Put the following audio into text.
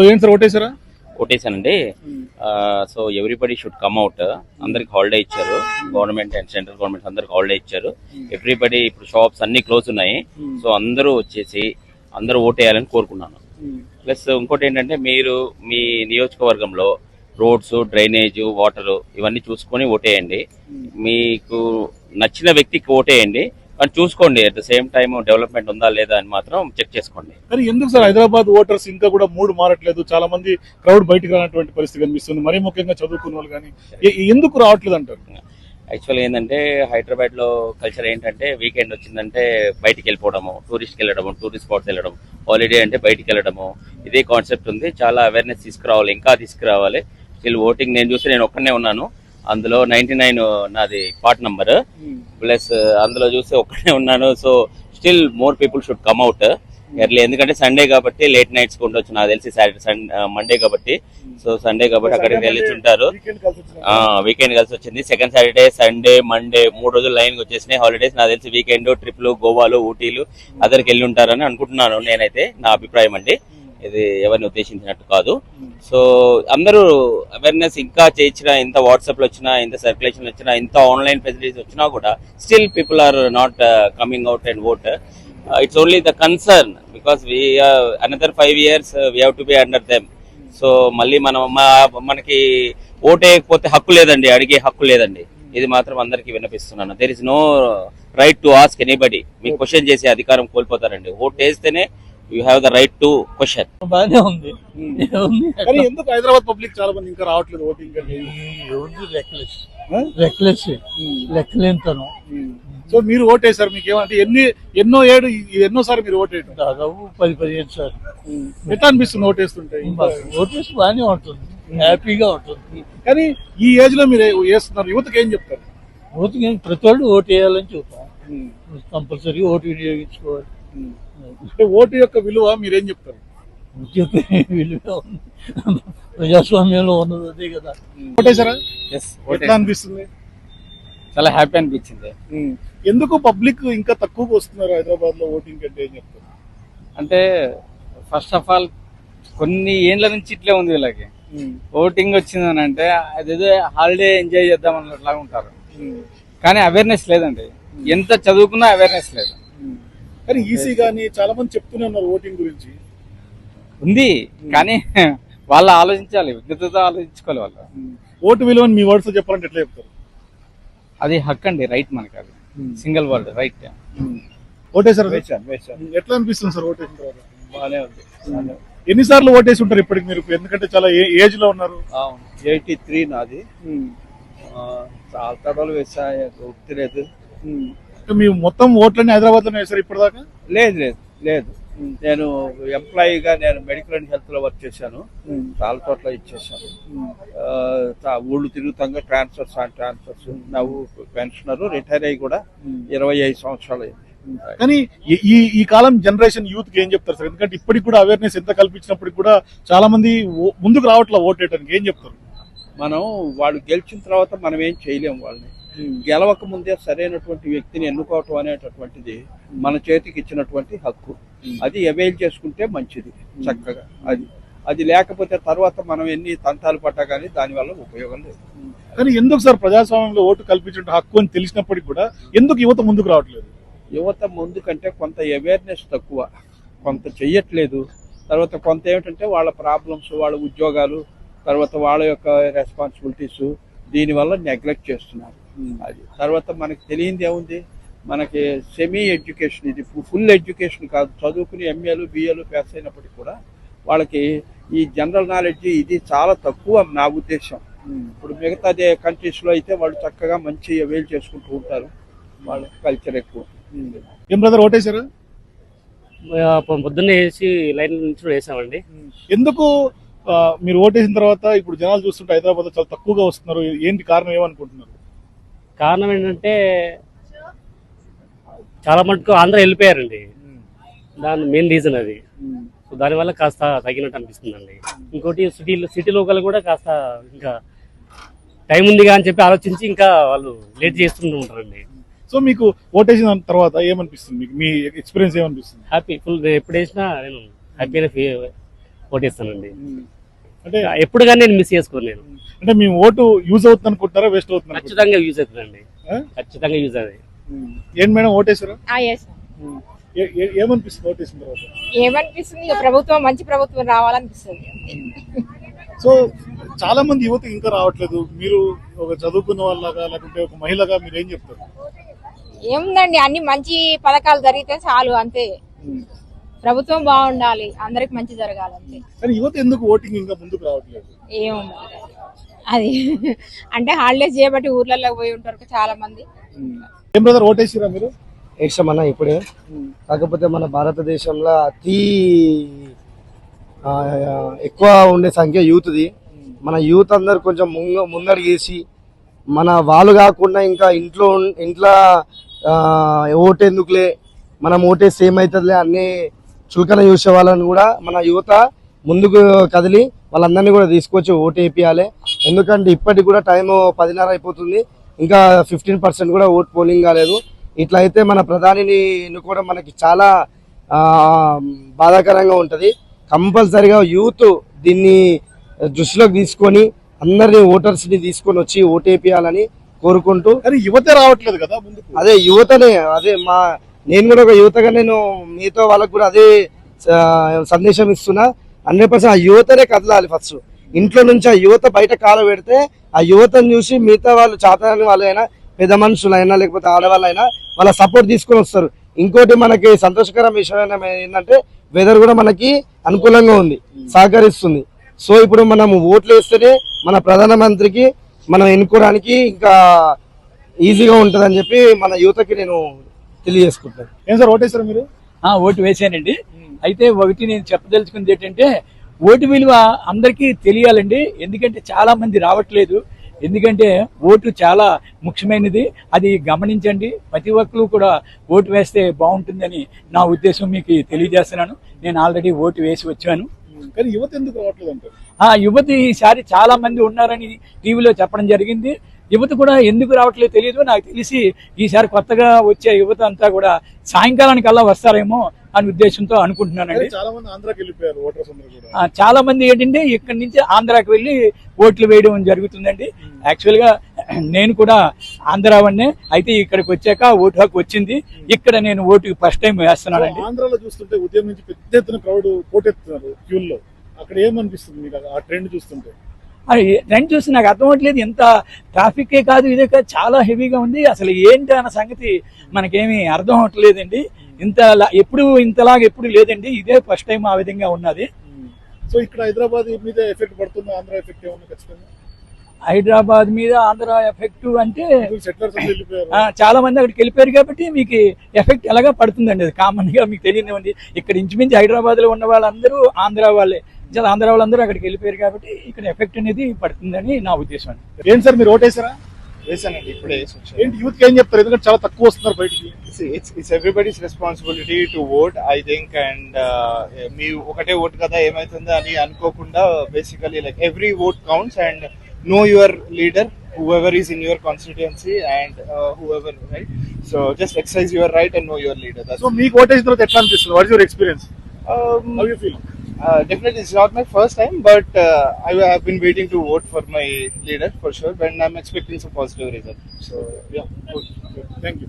So ఏంటి sir ఓటేసారా కొట్టేశానండి so everybody should come out అందరికి హాలిడే ఇచ్చారు. గవర్నమెంట్ అండ్ సెంట్రల్ గవర్నమెంట్ అందరికి హాలిడే ఇచ్చారు. ఎవ్రీబడి ఇప్పుడు షాప్స్ అన్ని క్లోజ్ ఉన్నాయి. సో అందరూ వచ్చేసి అందరూ ఓటేయాలని కోరుకున్నాను. ప్లస్ ఇంకోటి ఏంటంటే మీరు మీ నియోజకవర్గంలో రోడ్స్ డ్రైనేజ్ వాటర్ ఇవన్నీ చూసుకొని ఓటేయండి. మీకు నచ్చిన వ్యక్తికి ఓటేయండి. కానీ చూసుకోండి at the same time development ఉందా లేదా అని మాత్రం చెక్ చేసుకోండి. కానీ ఎందుకు సార్ హైదరాబాద్ ఓటర్స్ ఇంకా కూడా మూడు మారట్లేదు? చాలా మంది క్రౌడ్ బయటకు రానటువంటి పరిస్థితి కనిపిస్తుంది. మరీ ముఖ్యంగా చదువుకున్న వాళ్ళు కానీ ఎందుకు రావట్లేదు అంటారు? యాక్చువల్గా ఏంటంటే హైదరాబాద్లో కల్చర్ ఏంటంటే వీకెండ్ వచ్చిందంటే బయటికి వెళ్ళిపోవడము టూరిస్ట్కి వెళ్ళడము టూరిస్ట్ స్పాట్స్ వెళ్ళడం హాలిడే అంటే బయటికి వెళ్ళడము. ఇదే కాన్సెప్ట్ ఉంది. చాలా అవేర్నెస్ తీసుకురావాలి ఇంకా తీసుకురావాలి. స్టిల్ ఓటింగ్ నేను చూసి నేను ఒక్కనే ఉన్నాను. అందులో నైన్టీ నైన్ నాది పార్ట్ నంబర్. ప్లస్ అందులో చూసి ఒక్కనే ఉన్నాను. So still more people should come out. Early ఎందుకంటే సండే కాబట్టి లేట్ నైట్స్ ఉండొచ్చు నాకు తెలిసి సాటర్డే మండే కాబట్టి. సో సండే కాబట్టి అక్కడికి వెళ్ళి ఉంటారు వీకెండ్ కలిసి వచ్చిన వీకెండ్ కలిసి వచ్చింది. సెకండ్ సాటర్డే సండే మండే మూడు రోజులు లైన్ వచ్చేసినాయి. హాలిడేస్ నాకు తెలిసి వీకెండ్ ట్రిప్లు గోవాలు ఊటీలు అదరికి వెళ్ళి ఉంటారని అనుకుంటున్నాను నేనైతే నా అభిప్రాయం అండి. ఇది ఎవరిని ఉద్దేశించినట్టు కాదు. సో అందరూ అవేర్నెస్ ఇంకా చేయించినా ఇంత వాట్సాప్లో వచ్చినా ఇంత సర్క్యులేషన్ వచ్చినా ఇంత ఆన్లైన్ ఫెసిలిటీస్ వచ్చినా కూడా still people are not coming out and vote it's only the concern because we another five years we have to be under them so మళ్ళీ మనం మనకి ఓటేయకపోతే హక్కు లేదండి అడిగే హక్కు లేదండి. ఇది మాత్రం అందరికీ విన్నపిస్తున్నాను. There is no right to ask anybody మీకు క్వశ్చన్ చేసే అధికారం కోల్పోతారండి. ఓట్ వేస్తేనే you have the right to question బాగానే ఉంది. కానీ ఎందుకు హైదరాబాద్ పబ్లిక్ చాలా మంది ఇంకా రావట్లేదు ఓటింగ్ లెక్కలెస్ ఆ? లెక్కలెస్ లెక్కలేంతనం సో మీరు ఓటేశారు మీకు ఏమంటే ఎన్ని ఎన్నో ఏడు ఎన్నోసారి మీరు ఓటేయటం? దాదాపు పది పదిహేను సార్ ఎట్లా అనిపిస్తుంది ఓటేస్తుంటే? ఓటేసి బాగానే ఉంటుంది. హ్యాపీగా ఉంటుంది. కానీ ఈ ఏజ్లో మీరు వేస్తున్నారు. యువతకి ఏం చెప్తారు? ఓటుకి ప్రతి వాళ్ళు ఓటు వేయాలని చెబుతాం కంపల్సరీ ఓటు వినియోగించుకోవాలి. అంటే ఓటు యొక్క విలువ మీరేం చెప్తారు? చెప్పే విలువ ఉంది ప్రజాస్వామ్యంలో ఉన్నది అదే కదా. ఓటేశారా? ఎస్ ఎట్లా అనిపిస్తుంది? చాలా హ్యాపీ అనిపించింది. ఎందుకు పబ్లిక్ ఇంకా తక్కువగా వస్తున్నారు హైదరాబాద్లో ఓటింగ్ అంటే ఏం చెప్తారు? అంటే ఫస్ట్ ఆఫ్ ఆల్ కొన్ని ఏండ్ల నుంచి ఇట్లే ఉంది వీళ్ళకి. ఓటింగ్ వచ్చిందని అంటే అదేదో హాలిడే ఎంజాయ్ చేద్దాం అన్నట్లాగా ఉంటారు. కానీ అవేర్నెస్ లేదండి. ఎంత చదువుకున్నా అవేర్నెస్ లేదు. కానీ ఈసీ గానీ చాలా మంది చెప్తూనే ఉన్నారు ఓటింగ్ గురించి. ఉంది కానీ వాళ్ళు ఆలోచించాలి విజ్ఞతతో ఆలోచించుకోవాలి వాళ్ళు. ఓటు విలువని మీ వర్డ్స్ చెప్పాలంటే ఎట్లా చెప్తారు? అది హక్ అండి రైట్ మనకి అది. Single word right. ఓటేశారు ఎట్లా అనిపిస్తుంది సార్ ఓటేసిన తర్వాత? బాగానే ఉంది ఎన్నిసార్లు ఓటేసి ఉంటారు ఇప్పటికి మీరు? ఎందుకంటే చాలా ఏజ్లో ఉన్నారు? ఎయిటీ త్రీ నాది. చాలా తడవలు వేసా గుర్తులేదు. మీ మొత్తం ఓట్లన్నీ హైదరాబాద్లోనే వేశారు ఇప్పటిదాకా? లేదు లేదు లేదు. నేను ఎంప్లాయీగా నేను మెడికల్ అండ్ హెల్త్లో వర్క్ చేశాను. చాలా చోట్ల ఇచ్చేసాను ఊళ్ళు తిరుగుతాగా ట్రాన్స్ఫర్స్ అండ్ ట్రాన్స్ఫర్స్. నవ్వు పెన్షనర్ రిటైర్ అయ్యి కూడా ఇరవై ఐదు సంవత్సరాలు అయింది. కానీ ఈ- ఈ కాలం జనరేషన్ యూత్కి ఏం చెప్తారు సార్? ఎందుకంటే ఇప్పటికి కూడా అవేర్నెస్ ఎంత కల్పించినప్పటికి కూడా చాలా మంది ముందుకు రావట్లేదు ఓటేయడానికి ఏం చెప్తారు? మనం వాళ్ళు గెలిచిన తర్వాత మనం ఏం చేయలేం వాళ్ళని. గెలవక ముందే సరైనటువంటి వ్యక్తిని ఎన్నుకోవటం అనేటటువంటిది మన చేతికి ఇచ్చినటువంటి హక్కు. అది అవైల్ చేసుకుంటే మంచిది చక్కగా. అది అది లేకపోతే తర్వాత మనం ఎన్ని తంటాలు పట్టా కానీ దానివల్ల ఉపయోగం లేదు. కానీ ఎందుకు సార్ ప్రజాస్వామ్యంలో ఓటు కల్పించే హక్కు అని తెలిసినప్పటికి కూడా ఎందుకు యువత ముందుకు రావట్లేదు? యువత ముందు కంటే కొంత అవేర్నెస్ తక్కువ. కొంత చెయ్యట్లేదు. తర్వాత కొంత ఏమిటంటే వాళ్ళ ప్రాబ్లమ్స్ వాళ్ళ ఉద్యోగాలు తర్వాత వాళ్ళ యొక్క రెస్పాన్సిబిలిటీస్ దీనివల్ల నెగ్లెక్ట్ చేస్తున్నారు. అది. తర్వాత మనకి తెలియంది ఏముంది? మనకి సెమీ ఎడ్యుకేషన్ ఇది ఫుల్ ఎడ్యుకేషన్ కాదు. చదువుకుని ఎంఏలు బిఏలు పాస్ అయినప్పటికీ కూడా వాళ్ళకి ఈ జనరల్ నాలెడ్జ్ ఇది చాలా తక్కువ నా ఉద్దేశం. ఇప్పుడు మిగతా కంట్రీస్లో అయితే వాళ్ళు చక్కగా మంచి అవైల్ చేసుకుంటూ ఉంటారు. వాళ్ళ కల్చర్ ఎక్కువ. ఏం బ్రదర్ ఓటేశారు? పొద్దున్నే వేసి లైన్ నుంచి వేసామండి. ఎందుకు మీరు ఓటేసిన తర్వాత ఇప్పుడు జనాలు చూస్తుంటే హైదరాబాద్లో చాలా తక్కువగా వస్తున్నారు? ఏంటి కారణం ఏమనుకుంటున్నారు? కారణం ఏంటంటే చాలా మటుకు ఆంధ్ర వెళ్ళిపోయారండి. దాని మెయిన్ రీజన్ అది. సో దానివల్ల కాస్త తగ్గినట్టు అనిపిస్తుందండి. ఇంకోటి సిటీలో సిటీ లోకల్ కూడా కాస్త ఇంకా టైం ఉందిగా అని చెప్పి ఆలోచించి ఇంకా వాళ్ళు లేట్ చేస్తుంటూ ఉంటారండి. సో మీకు ఓటేసిన తర్వాత ఏమనిపిస్తుంది? మీకు మీ ఎక్స్పీరియన్స్ ఏమనిపిస్తుంది? హ్యాపీ ఫుల్ ఎప్పుడు వేసినా నేను హ్యాపీగా ఓటేస్తానండి. అంటే ఎప్పుడు కానీ నేను మిస్ చేసుకోను నేను. అంటే మీ ఓటు యూజ్ అవుతుంది అనుకుంటారా వేస్ట్ అవుతుంది? ఖచ్చితంగా యూజ్ అవుతుందండి? ఖచ్చితంగా యూజ్ అవుతుంది ఏంటి మేడం ఓటేసారా ఎస్ ఏ- ఏ- ఏమనిపిస్తుంది ఓటేసిన తర్వాత? ఏమనిపిస్తుంది? ఇక ప్రభుత్వం మంచి ప్రభుత్వం రావాలనిపిస్తుంది. సో చాలా మంది యువత ఇంకా రావట్లేదు. మీరు ఒక చదువుకున్న వాళ్ళగా లేకుంటే ఒక మహిళగా మీరు ఏం చెప్తారు? ఏముందండి అన్ని మంచి పథకాలు జరిగితే చాలు అంతే. ప్రభుత్వం బాగుండాలి అందరికి మంచి జరగాలి అంతే కానీ యువత ఎందుకు ఓటింగ్ ఇంకా ముందుకు రావట్లేదు? ఏమో అది అంటే హాలిడేస్ చేయబట్టి ఊర్లలో పోయి ఉంటారు చాలా మంది ఏం బ్రదర్ ఓటేసిరా మీరు? వేసామన్నా ఇప్పుడే. కాకపోతే మన భారతదేశంలో అతి ఎక్కువ ఉండే సంఖ్య యూత్ది. మన యూత్ అందరు కొంచెం ముంగ ముందడిగేసి మన వాళ్ళు కాకుండా ఇంకా ఇంట్లో ఇంట్లో ఓటెందుకులే మనం ఓటేస్తే ఏమవుతుందిలే అన్ని చులకన చూసే వాళ్ళని కూడా మన యువత ముందుకు కదిలి వాళ్ళందరినీ కూడా తీసుకొచ్చి ఓటు వేపియాలి. ఎందుకంటే ఇప్పటికి కూడా టైం పదిన్నర అయిపోతుంది. ఇంకా ఫిఫ్టీన్ పర్సెంట్ కూడా ఓట్ పోలింగ్ కాలేదు. ఇట్లా అయితే మన ప్రధానిని ఎన్నుకోవడం మనకి చాలా బాధాకరంగా ఉంటుంది. కంపల్సరిగా యూత్ దీన్ని దృష్టిలోకి తీసుకొని అందరినీ ఓటర్స్ని తీసుకొని వచ్చి ఓటేపియాలని కోరుకుంటూ యువతే రావట్లేదు కదా అదే యువతనే అదే మా నేను కూడా ఒక యువతగా నేను మీతో వాళ్ళకు కూడా అదే సందేశం ఇస్తున్నా. హండ్రెడ్ పర్సెంట్ ఆ యువతనే కదలాలి ఫస్ట్. ఇంట్లో నుంచి ఆ యువత బయట కాలు పెడితే ఆ యువతను చూసి మిగతా వాళ్ళు చాతరాని వాళ్ళైనా పెద్ద మనుషులైనా లేకపోతే ఆడవాళ్ళైనా వాళ్ళ సపోర్ట్ తీసుకొని వస్తారు. ఇంకోటి మనకి సంతోషకరం విషయం ఏంటంటే వెదర్ కూడా మనకి అనుకూలంగా ఉంది సహకరిస్తుంది. సో ఇప్పుడు మనం ఓట్లు వేస్తేనే మన ప్రధానమంత్రికి మనం ఎన్నుకోవడానికి ఇంకా ఈజీగా ఉంటుందని చెప్పి మన యువతకి నేను తెలియజేసుకుంటాను ఏం సార్ మీరు? ఓటు వేసానండి అయితే ఒకటి నేను చెప్పదలుచుకుంది ఏంటంటే ఓటు విలువ అందరికీ తెలియాలండి. ఎందుకంటే చాలా మంది రావట్లేదు. ఎందుకంటే ఓటు చాలా ముఖ్యమైనది. అది గమనించండి. ప్రతి ఒక్కరు కూడా ఓటు వేస్తే బాగుంటుందని నా ఉద్దేశం మీకు తెలియజేస్తున్నాను. నేను ఆల్రెడీ ఓటు వేసి వచ్చాను. కానీ యువత ఎందుకు రావట్లేదు అంటారు ఆ యువతి ఈసారి చాలా మంది ఉన్నారని టీవీలో చెప్పడం జరిగింది. యువత కూడా ఎందుకు రావట్లేదు తెలియదు. నాకు తెలిసి ఈసారి కొత్తగా వచ్చే యువత అంతా కూడా సాయంకాలానికల్లా వస్తారేమో అని ఉద్దేశంతో అనుకుంటున్నానండి. చాలా మంది ఏంటంటే ఇక్కడి నుంచి ఆంధ్రాకి వెళ్ళి ఓట్లు వేయడం జరుగుతుందండి. యాక్చువల్గా నేను కూడా ఆంధ్రా వాడినే అయితే ఇక్కడికి వచ్చాక ఓటు హక్కు వచ్చింది. ఇక్కడ నేను ఓటుకి ఫస్ట్ టైం వేస్తున్నానండి. ఆంధ్రాలో చూస్తుంటే ఉదయం నుంచి పెద్ద ఎత్తున క్రౌడ్ పోటెత్తున్నారు క్యూల్లో అక్కడ ఏమనిపిస్తుంది మీకు? ఆ ట్రెండ్ చూస్తుంటే. రెండు చూసి నాకు అర్థం అవ్వట్లేదు ఎంత ట్రాఫికే కాదు ఇదే కాదు చాలా హెవీగా ఉంది. అసలు ఏంటి అన్న సంగతి మనకేమీ అర్థం అవ్వట్లేదండి ఇంత ఎప్పుడు ఇంతలాగా ఎప్పుడు లేదండి. ఇదే ఫస్ట్ టైం ఆ విధంగా ఉన్నది. సో ఇక్కడ హైదరాబాద్ మీద ఎఫెక్ట్ పడుతుంది? ఆంధ్ర ఎఫెక్ట్ ఏమన్నా ఖచ్చితంగా? హైదరాబాద్ మీద ఆంధ్ర ఎఫెక్ట్ అంటే చాలా మంది అక్కడికి వెళ్ళిపోయారు కాబట్టి మీకు ఎఫెక్ట్ ఎలాగా పడుతుందండి? అది కామన్గా మీకు ఉంది ఇక్కడ ఇంచుమించు హైదరాబాద్లో ఉన్న వాళ్ళందరూ ఆంధ్ర వాళ్ళే. చాలా ఆంధ్ర వాళ్ళందరూ అక్కడికి వెళ్ళిపోయారు కాబట్టి ఇక్కడ ఎఫెక్ట్ అనేది పడుతుందని నా ఉద్దేశం అండి. ఏంటి సార్ మీరు ఓటేసారా? వేసానండి ఇప్పుడే ఏంటి యూత్ ఏం చెప్తారు? ఎందుకంటే చాలా తక్కువ వస్తున్నారు బయటికి. It's it's everybody's responsibility to vote I think and మీ ఒకటే ఓట్ కదా ఏమైతుందో అని అనుకోకుండా basically like every vote counts and know your leader whoever is in your constituency and uh, whoever right? So just exercise your right and know your leader that's so మీకు ఓటేసిన తర్వాత ఎట్లా అనిపిస్తుంది? What your experience um, how you feel Uh, definitely, it's not my first time, but uh, I have been waiting to vote for my leader for sure, and I'm expecting some positive result. So, yeah, good. Thank you.